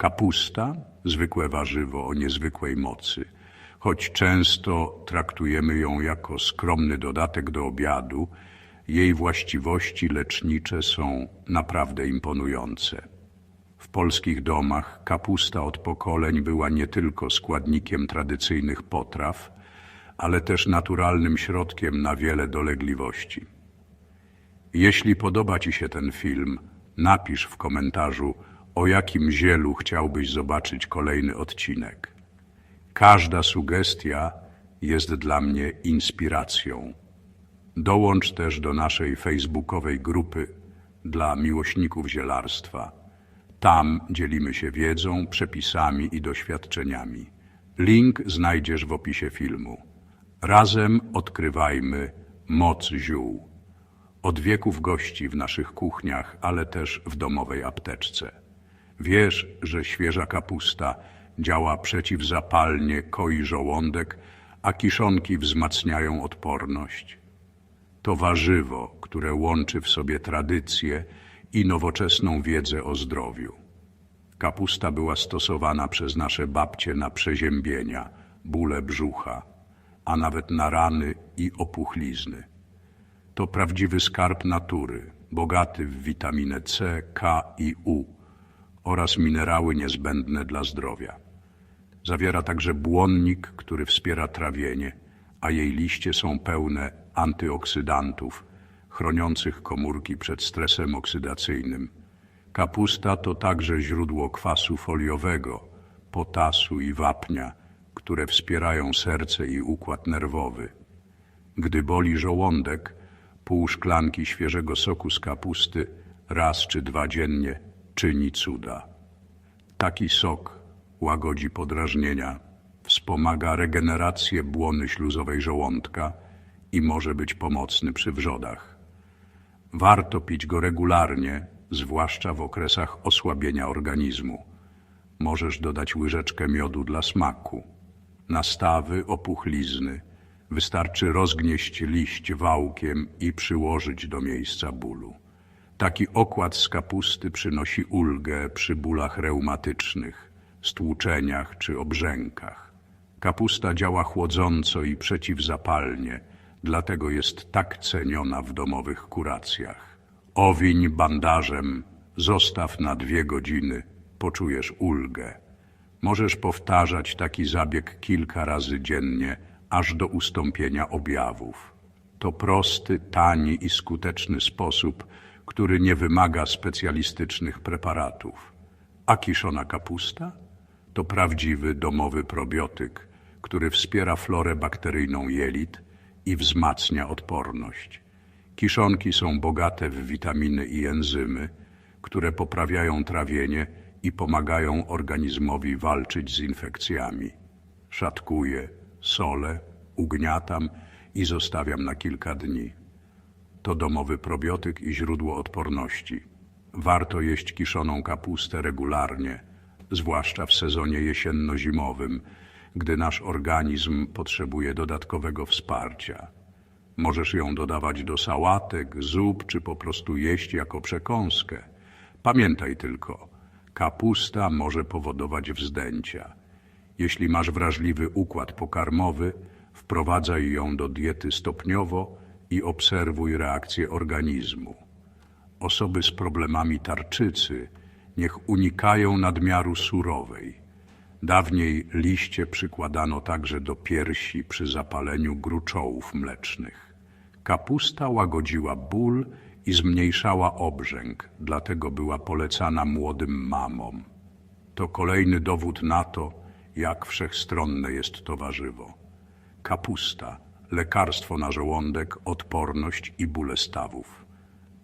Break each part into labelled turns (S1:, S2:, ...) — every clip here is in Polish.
S1: Kapusta, zwykłe warzywo o niezwykłej mocy. Choć często traktujemy ją jako skromny dodatek do obiadu, jej właściwości lecznicze są naprawdę imponujące. W polskich domach kapusta od pokoleń była nie tylko składnikiem tradycyjnych potraw, ale też naturalnym środkiem na wiele dolegliwości. Jeśli podoba Ci się ten film, napisz w komentarzu, o jakim zielu chciałbyś zobaczyć kolejny odcinek. Każda sugestia jest dla mnie inspiracją. Dołącz też do naszej facebookowej grupy dla miłośników zielarstwa. Tam dzielimy się wiedzą, przepisami i doświadczeniami. Link znajdziesz w opisie filmu. Razem odkrywajmy moc ziół. Od wieków gości w naszych kuchniach, ale też w domowej apteczce. Wiesz, że świeża kapusta działa przeciwzapalnie, koi żołądek, a kiszonki wzmacniają odporność. To warzywo, które łączy w sobie tradycję i nowoczesną wiedzę o zdrowiu. Kapusta była stosowana przez nasze babcie na przeziębienia, bóle brzucha, a nawet na rany i opuchlizny. To prawdziwy skarb natury, bogaty w witaminę C, K i U oraz minerały niezbędne dla zdrowia. Zawiera także błonnik, który wspiera trawienie, a jej liście są pełne antyoksydantów, chroniących komórki przed stresem oksydacyjnym. Kapusta to także źródło kwasu foliowego, potasu i wapnia, które wspierają serce i układ nerwowy. Gdy boli żołądek, pół szklanki świeżego soku z kapusty raz czy dwa dziennie czyni cuda. Taki sok łagodzi podrażnienia, wspomaga regenerację błony śluzowej żołądka i może być pomocny przy wrzodach. Warto pić go regularnie, zwłaszcza w okresach osłabienia organizmu. Możesz dodać łyżeczkę miodu dla smaku. Na stawy, opuchlizny wystarczy rozgnieść liść wałkiem i przyłożyć do miejsca bólu. Taki okład z kapusty przynosi ulgę przy bólach reumatycznych, stłuczeniach czy obrzękach. Kapusta działa chłodząco i przeciwzapalnie, dlatego jest tak ceniona w domowych kuracjach. Owiń bandażem, zostaw na dwie godziny, poczujesz ulgę. Możesz powtarzać taki zabieg kilka razy dziennie, aż do ustąpienia objawów. To prosty, tani i skuteczny sposób, który nie wymaga specjalistycznych preparatów. A kiszona kapusta? To prawdziwy domowy probiotyk, który wspiera florę bakteryjną jelit i wzmacnia odporność. Kiszonki są bogate w witaminy i enzymy, które poprawiają trawienie i pomagają organizmowi walczyć z infekcjami. Szatkuję, solę, ugniatam i zostawiam na kilka dni. To domowy probiotyk i źródło odporności. Warto jeść kiszoną kapustę regularnie, zwłaszcza w sezonie jesienno-zimowym, gdy nasz organizm potrzebuje dodatkowego wsparcia. Możesz ją dodawać do sałatek, zup, czy po prostu jeść jako przekąskę. Pamiętaj tylko, kapusta może powodować wzdęcia. Jeśli masz wrażliwy układ pokarmowy, wprowadzaj ją do diety stopniowo i obserwuj reakcję organizmu. Osoby z problemami tarczycy niech unikają nadmiaru surowej. Dawniej liście przykładano także do piersi przy zapaleniu gruczołów mlecznych. Kapusta łagodziła ból i zmniejszała obrzęk, dlatego była polecana młodym mamom. To kolejny dowód na to, jak wszechstronne jest to warzywo. Kapusta, lekarstwo na żołądek, odporność i bóle stawów.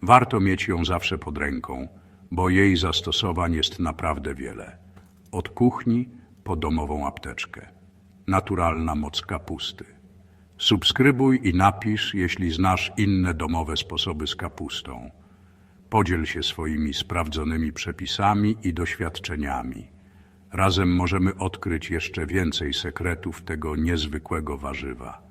S1: Warto mieć ją zawsze pod ręką, bo jej zastosowań jest naprawdę wiele. Od kuchni po domową apteczkę. Naturalna moc kapusty. Subskrybuj i napisz, jeśli znasz inne domowe sposoby z kapustą. Podziel się swoimi sprawdzonymi przepisami i doświadczeniami. Razem możemy odkryć jeszcze więcej sekretów tego niezwykłego warzywa.